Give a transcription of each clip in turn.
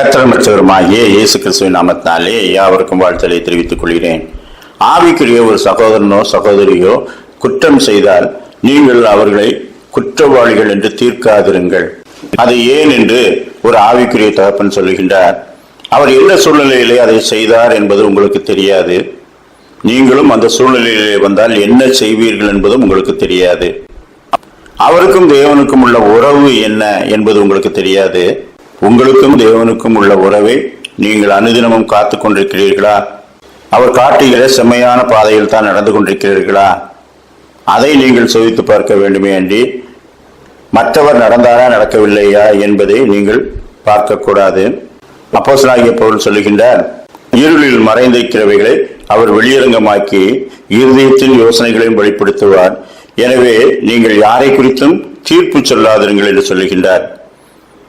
கத்திரமற்றவருமாகிய இயேசு கிறிஸ்துவின் நாமத்தினாலே யாவருக்கும் வாழ்த்தலை தெரிவித்துக் கொள்கிறேன். ஆவிக்குரிய ஒரு சகோதரனோ சகோதரியோ குற்றம் செய்தால் நீங்கள் அவர்களை குற்றவாளிகள் என்று தீர்க்காதிருங்கள். அது ஏன் என்று ஒரு ஆவிக்குரிய தகப்பன் சொல்லுகின்றார். அவர் எந்த சூழ்நிலையிலே அதை செய்தார் என்பது உங்களுக்கு தெரியாது. நீங்களும் அந்த சூழ்நிலையிலே வந்தால் என்ன செய்வீர்கள் என்பதும் உங்களுக்கு தெரியாது. அவருக்கும் தேவனுக்கும் உள்ள உறவு என்ன என்பது உங்களுக்கு தெரியாது. உங்களுக்கும் தேவனுக்கும் உள்ள உறவை நீங்கள் அனுதினமும் காத்து கொண்டிருக்கிறீர்களா? அவர் காட்டுகிற செம்மையான பாதையில் தான் நடந்து கொண்டிருக்கிறீர்களா? அதை நீங்கள் சோதித்து பார்க்க வேண்டுமே அன்றி மற்றவர் நடந்தாரா நடக்கவில்லையா என்பதை நீங்கள் பார்க்கக்கூடாது அப்போசனாகிய பொருள் சொல்லுகின்றார் இருளில் மறைந்திருக்கிறவைகளை அவர் வெளியரங்கமாக்கி இருதயத்தின் யோசனைகளையும் வெளிப்படுத்துவார். எனவே நீங்கள் யாரை குறித்தும் தீர்ப்பு சொல்லாதிருங்கள் என்று சொல்லுகின்றார்.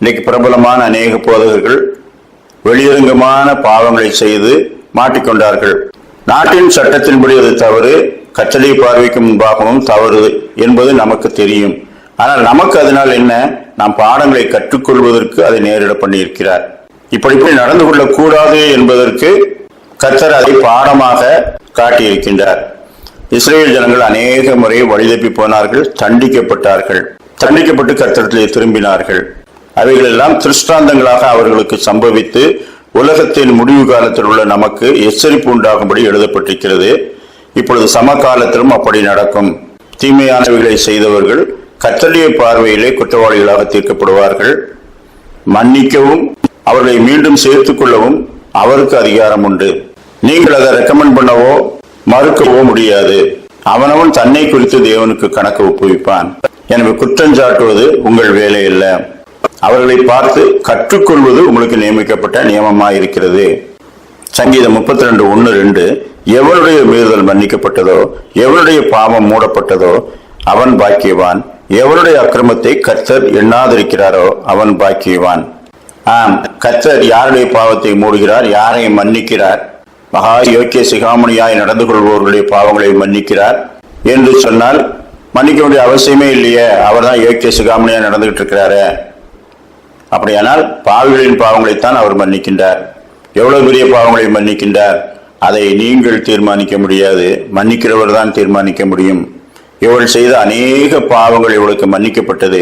இன்னைக்கு பிரபலமான அநேக போதகர்கள் வெளியரங்கமான பாவங்களை செய்து மாட்டிக்கொண்டார்கள். நாட்டின் சட்டத்தின்படி அது தவறு கச்சலை பார்வைக்கு முன்பாகவும் தவறு என்பது நமக்கு தெரியும். ஆனால் நமக்கு அதனால் என்ன? நாம் பாடங்களை கற்றுக்கொள்வதற்கு அதை நேரிட பண்ணியிருக்கிறார். இப்படி இப்படி நடந்து கொள்ளக்கூடாது என்பதற்கு கத்தர் அதை பாடமாக காட்டியிருக்கின்றார். இஸ்ரேல் ஜனங்கள் அநேக முறை வழிதப்பி போனார்கள் தண்டிக்கப்பட்டார்கள். தண்டிக்கப்பட்டு கர்த்தரத்திலே திரும்பினார்கள். அவைகளெல்லாம் திருஷ்டாந்தங்களாக அவர்களுக்கு சம்பவித்து உலகத்தின் முடிவு காலத்தில் உள்ள நமக்கு எச்சரிப்பு உண்டாகும்படி எழுதப்பட்டிருக்கிறது. இப்பொழுது சமகாலத்திலும் அப்படி நடக்கும். தீமையானவைகளை செய்தவர்கள் கத்தலிய பார்வையிலே குற்றவாளிகளாக தீர்க்கப்படுவார்கள். மன்னிக்கவும் அவர்களை மீண்டும் சேர்த்துக் கொள்ளவும் அவருக்கு அதிகாரம் உண்டு. நீங்கள் அதை ரெக்கமெண்ட் பண்ணவோ மறுக்கவோ முடியாது. அவனவன் தன்னை குறித்து தேவனுக்கு கணக்கு ஒப்புவிப்பான். எனவே குற்றஞ்சாட்டுவது உங்கள் வேலை இல்லை அவர்களை பார்த்து கற்றுக்கொள்வது உங்களுக்கு நியமிக்கப்பட்ட நியமமாக இருக்கிறது சங்கீதம் முப்பத்தி ரெண்டு ஒன்று ரெண்டு. எவருடைய மீறுதல் மன்னிக்கப்பட்டதோ எவருடைய பாவம் மூடப்பட்டதோ அவன் பாக்கியவான். எவருடைய அக்கிரமத்தை கர்த்தர் எண்ணாதிருக்கிறாரோ அவன் பாக்கியவான். ஆம் கர்த்தர் யாருடைய பாவத்தை மூடுகிறார் யாரை மன்னிக்கிறார்? மகா யோக்கிய சிகாமணியாய் நடந்து கொள்பவர்களுடைய பாவங்களை மன்னிக்கிறார் என்று சொன்னால் மன்னிக்க வேண்டிய அவசியமே இல்லையே. அவர்தான் யோக்கிய சிகாமணியாய் நடந்துகிட்டு இருக்கிறாரு. அப்படியானால் பாவிகளின் பாவங்களைத்தான் அவர் மன்னிக்கின்றார். எவ்வளவு பெரிய பாவங்களை மன்னிக்கின்றார்? அதை நீங்கள் தீர்மானிக்க முடியாது. மன்னிக்கிறவர் தான் தீர்மானிக்க முடியும். இவள் செய்த அநேக பாவங்கள் இவளுக்கு மன்னிக்கப்பட்டது.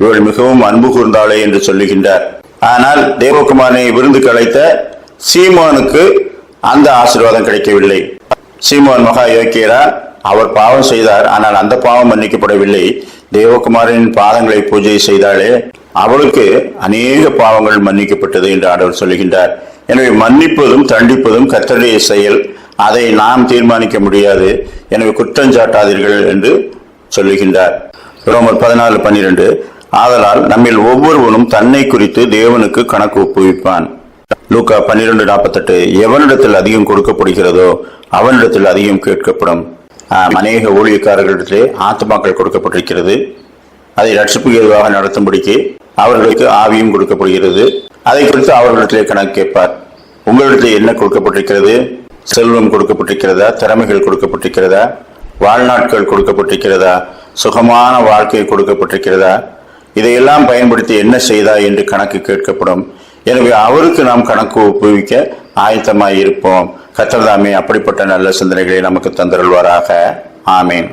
இவள் மிகவும் அன்பு கூர்ந்தாளே என்று சொல்லுகின்றார். ஆனால் தேவகுமாரனை விருந்துக்கு அழைத்த சீமானுக்கு அந்த ஆசீர்வாதம் கிடைக்கவில்லை. சீமான் மகா யோக்கியரா அவர் பாவம் செய்தார். ஆனால் அந்த பாவம் மன்னிக்கப்படவில்லை. தேவகுமாரனின் பாதங்களை பூஜை செய்தாலே அவளுக்கு அநேக பாவங்கள் மன்னிக்கப்பட்டது என்று ஆண்டவர் சொல்லுகின்றார். எனவே மன்னிப்பதும் தண்டிப்பதும் கத்தருடைய செயல். அதை நாம் தீர்மானிக்க முடியாது. எனவே குற்றஞ்சாட்டாதீர்கள் என்று சொல்லுகின்றார். ரோமர் பதினாலு பன்னிரண்டு. ஆதலால் நம்மில் ஒவ்வொருவனும் தன்னை குறித்து தேவனுக்கு கணக்கு ஒப்புவிப்பான். லூக்கா பன்னிரெண்டு நாற்பத்தெட்டு. எவனிடத்தில் அதிகம் கொடுக்கப்படுகிறதோ அவனிடத்தில் அதிகம் கேட்கப்படும். அநேக ஊழியக்காரர்களிடத்திலே ஆத்மாக்கள் கொடுக்கப்பட்டிருக்கிறது. அதை ரட்சிப்புக்கு நடத்தும்படிக்கு அவர்களுக்கு ஆவியும் கொடுக்கப்படுகிறது. அதை குறித்து அவர்களிடத்திலே கணக்கு கேட்பார். உங்களிடத்தில் என்ன கொடுக்கப்பட்டிருக்கிறது? செல்வம் கொடுக்கப்பட்டிருக்கிறதா? திறமைகள் கொடுக்கப்பட்டிருக்கிறதா? வாழ்நாட்கள் கொடுக்கப்பட்டிருக்கிறதா? சுகமான வாழ்க்கை கொடுக்கப்பட்டிருக்கிறதா? இதையெல்லாம் பயன்படுத்தி என்ன செய்தா என்று கணக்கு கேட்கப்படும். எனவே அவருக்கு நாம் கணக்கு ஒப்புவிக்க ஆயத்தமாய் இருப்போம் கத்தர்தாமே அப்படிப்பட்ட நல்ல சிந்தனைகளை நமக்கு தந்தருள்வாராக. ஆமேன்.